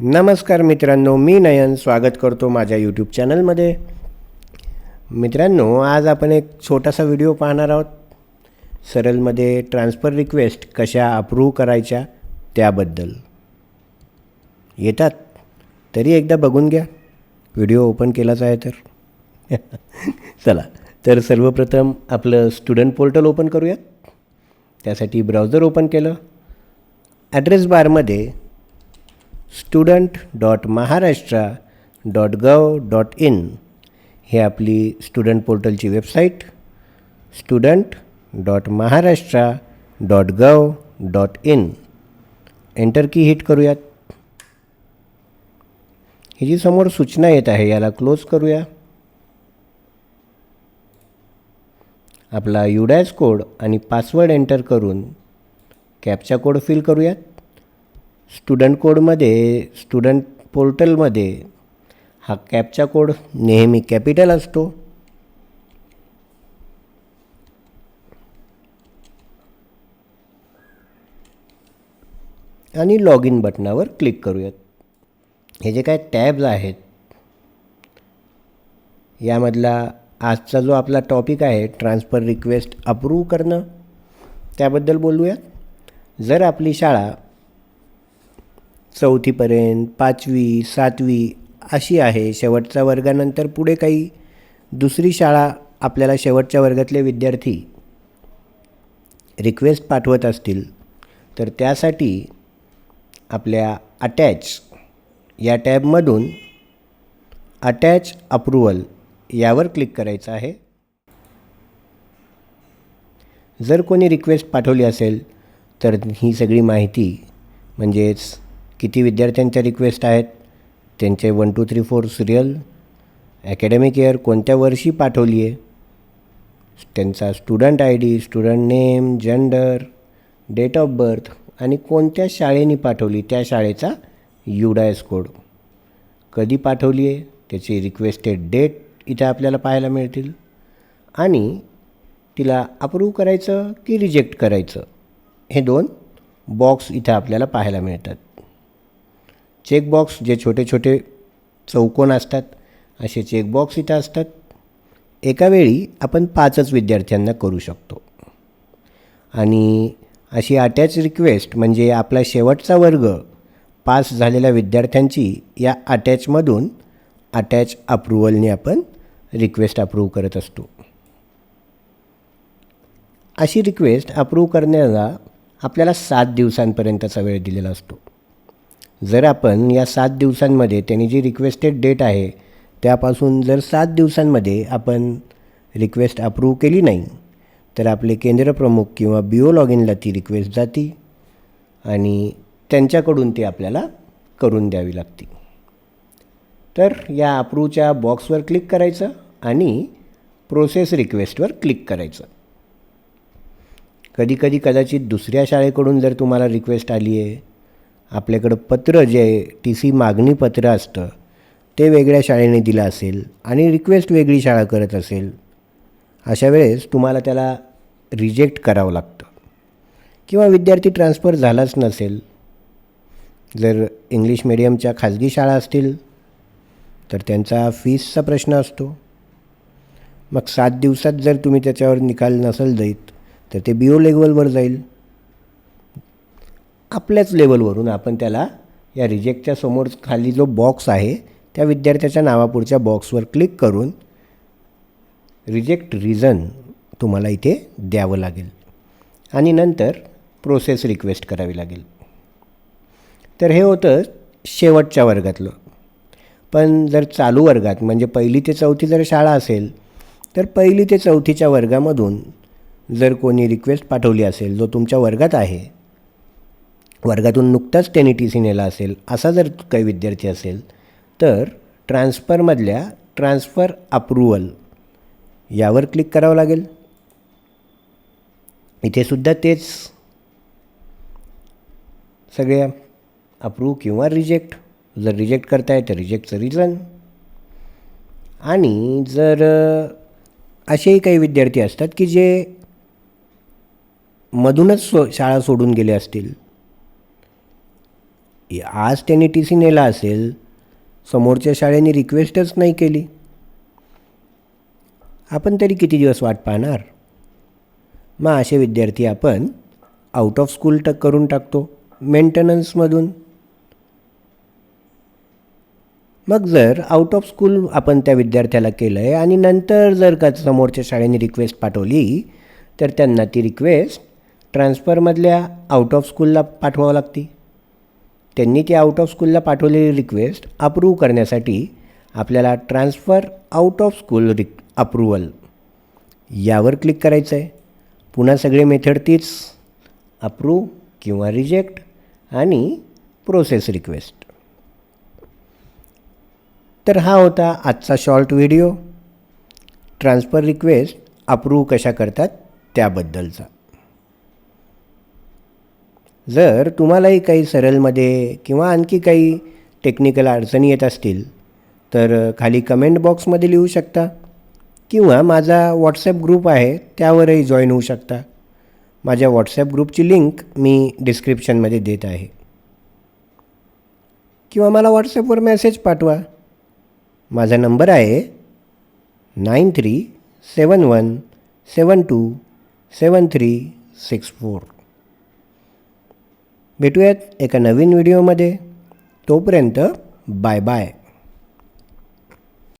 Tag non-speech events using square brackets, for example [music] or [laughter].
नमस्कार मित्रांनो मी नयन स्वागत करतो माझ्या यूट्यूब चॅनलमध्ये मित्रांनो आज आपण एक छोटासा व्हिडिओ पाहणार आहोत. सरलमध्ये ट्रान्सफर रिक्वेस्ट कशा अप्रूव्ह करायच्या त्याबद्दल. येतात? तरी एकदा बघून घ्या. व्हिडिओ ओपन केलाच आहे तर. [laughs] चला तर सर्वप्रथम आपलं स्टुडंट पोर्टल ओपन करूयात. त्यासाठी ब्राउझर ओपन केलं. ॲड्रेस बारमध्ये student dot Maharashtra dot gov dot in हे आपली student पोर्टलची website student dot Maharashtra dot gov dot in enter key hit करूयात. ही जी समोर सूचना येत आहे याला क्लोज करूया. आपला युडॅस कोड आणि पासवर्ड एंटर करून कॅपचा कोड फिल करूयात. स्टुडंट कोडमध्ये स्टुडंट पोर्टलमध्ये हा कॅपचा कोड नेहमी कॅपिटल असतो. आणि लॉग इन बटनावर क्लिक करूयात. हे जे काय टॅब्स आहेत यामधला आजचा जो आपला टॉपिक आहे ट्रान्सफर रिक्वेस्ट अप्रूव्ह करणं त्याबद्दल बोलूयात. जर आपली शाळा चौथीपर्यंत पाचवी सातवी अशी आहे. शेवटच्या वर्गानंतर पुढे काही दुसरी शाळा आपल्याला शेवटच्या वर्गातले विद्यार्थी रिक्वेस्ट पाठवत असतील तर त्यासाठी आपल्या अटॅच या टॅबमधून अटॅच अप्रूवल यावर क्लिक करायचं आहे. जर कोणी रिक्वेस्ट पाठवली असेल तर ही सगळी माहिती म्हणजेच किती विद्यार्थ्यांच्या रिक्वेस्ट आहेत? त्यांचे one two three four serial academic year कोणत्या वर्षी पाठवली आहे? त्यांचा student I D student name gender date of birth आणि कोणत्या शाळेने पाठवली? त्या शाळेचा युडायस कोड कधी पाठवली आहे? त्याची रिक्वेस्टेड डेट इथं आपल्याला पाहायला मिळतील. आणि तिला अप्रूव्ह करायचं की रिजेक्ट करायचं? हे दोन बॉक्स इथं आपल्याला पाहायला मिळतात. चेकबॉक्स जे छोटे छोटे चौकोन असतात असे चेकबॉक्स इथं असतात. एका वेळी आपण पाचच विद्यार्थ्यांना करू शकतो. आणि अशी अटॅच रिक्वेस्ट म्हणजे आपला शेवटचा वर्ग पास झालेल्या विद्यार्थ्यांची या अटॅचमधून अटॅच अप्रुव्हलने आपण रिक्वेस्ट अप्रूव्ह करत असतो. अशी रिक्वेस्ट अप्रूव्ह करण्याला आपल्याला सात दिवसांपर्यंतचा वेळ दिलेला असतो. जर आपण या सात दिवसांमध्ये त्यांनी जी रिक्वेस्टेड डेट आहे त्यापासून जर सात दिवसांमध्ये आपण रिक्वेस्ट अप्रूव्ह केली नाही तर आपले केंद्रप्रमुख किंवा बी ओ लॉग इनला ती रिक्वेस्ट जाती आणि त्यांच्याकडून ती आपल्याला करून द्यावी लागते. तर या अप्रूव्हच्या बॉक्सवर क्लिक करायचं आणि प्रोसेस रिक्वेस्टवर क्लिक करायचं. कधीकधी कदाचित दुसऱ्या शाळेकडून जर तुम्हाला रिक्वेस्ट आली आहे आपल्याकडं पत्र जे टी सी मागणी पत्र असतं ते वेगळ्या शाळेने दिलं असेल आणि रिक्वेस्ट वेगळी शाळा करत असेल अशा वेळेस तुम्हाला त्याला रिजेक्ट करावं लागतं. किंवा विद्यार्थी ट्रान्सफर झालाच नसेल जर इंग्लिश मिडियमच्या खाजगी शाळा असतील तर त्यांचा फीसचा प्रश्न असतो. मग सात दिवसात जर तुम्ही त्याच्यावर निकाल नसेल देत तर ते बी ओ लेवलवर जाईल. आपल्याच लेवलवरून आपण त्याला या रिजेक्टच्या समोर खाली जो बॉक्स आहे त्या विद्यार्थ्याच्या नावापुढच्या बॉक्सवर क्लिक करून रिजेक्ट रिझन तुम्हाला इथे द्यावं लागेल. आणि नंतर प्रोसेस रिक्वेस्ट करावी लागेल. तर हे होतं शेवटच्या वर्गातलं. पण जर चालू वर्गात म्हणजे पहिली ते चौथी जर शाळा असेल तर पहिली ते चौथीच्या वर्गामधून जर कोणी रिक्वेस्ट पाठवली असेल जो तुमच्या वर्गात आहे वर्गातून नुकताच त्याने टी सी नेला असेल असा जर काही विद्यार्थी असेल तर ट्रान्सफरमधल्या ट्रान्सफर अप्रुवल यावर क्लिक करावं लागेल. इथेसुद्धा तेच. सगळ्या अप्रूव्ह किंवा रिजेक्ट जर रिजेक्ट करताय तर रिजेक्टचं रिझन आणि जर असेही काही विद्यार्थी असतात की जे मधूनच सो शाळा सोडून गेले असतील आज त्यांनी टी सी नेला असेल समोरच्या शाळेने रिक्वेस्टच नाही केली. आपण तरी किती दिवस वाट पाहणार? मग असे विद्यार्थी आपण आउट ऑफ स्कूल टक करून टाकतो मेंटेनन्समधून मग जर आउट ऑफ स्कूल आपण त्या विद्यार्थ्याला केलं आहे आणि नंतर जर का समोरच्या शाळेने रिक्वेस्ट पाठवली तर त्यांना ती रिक्वेस्ट ट्रान्सफरमधल्या आउट ऑफ स्कूलला पाठवावं लागते. त्यांनी ती आउट ऑफ स्कूलला पाठवलेली रिक्वेस्ट अप्रूव्ह करण्यासाठी आपल्याला ट्रान्सफर आउट ऑफ स्कूल रिक अप्रुवल यावर क्लिक करायचं आहे पुन्हा सगळे मेथड तीच. अप्रूव्ह किंवा रिजेक्ट आणि प्रोसेस रिक्वेस्ट तर हा होता आजचा short video transfer request approve कशा करतात त्याबद्दलचा. जर तुम्हालाही काही सरलमध्ये किंवा आणखी काही टेक्निकल अडचणी येत असतील तर खाली कमेंट बॉक्समध्ये लिहू शकता किंवा माझा व्हॉट्सॲप ग्रुप आहे त्यावरही जॉईन होऊ शकता. माझ्या व्हॉट्सॲप ग्रुपची लिंक मी डिस्क्रिप्शनमध्ये देत आहे. किंवा मला व्हॉट्सॲपवर मेसेज पाठवा. माझा नंबर आहे nine three seven one seven two seven three six four भेटूयात एका नवीन व्हिडिओमध्ये. तोपर्यंत बाय बाय.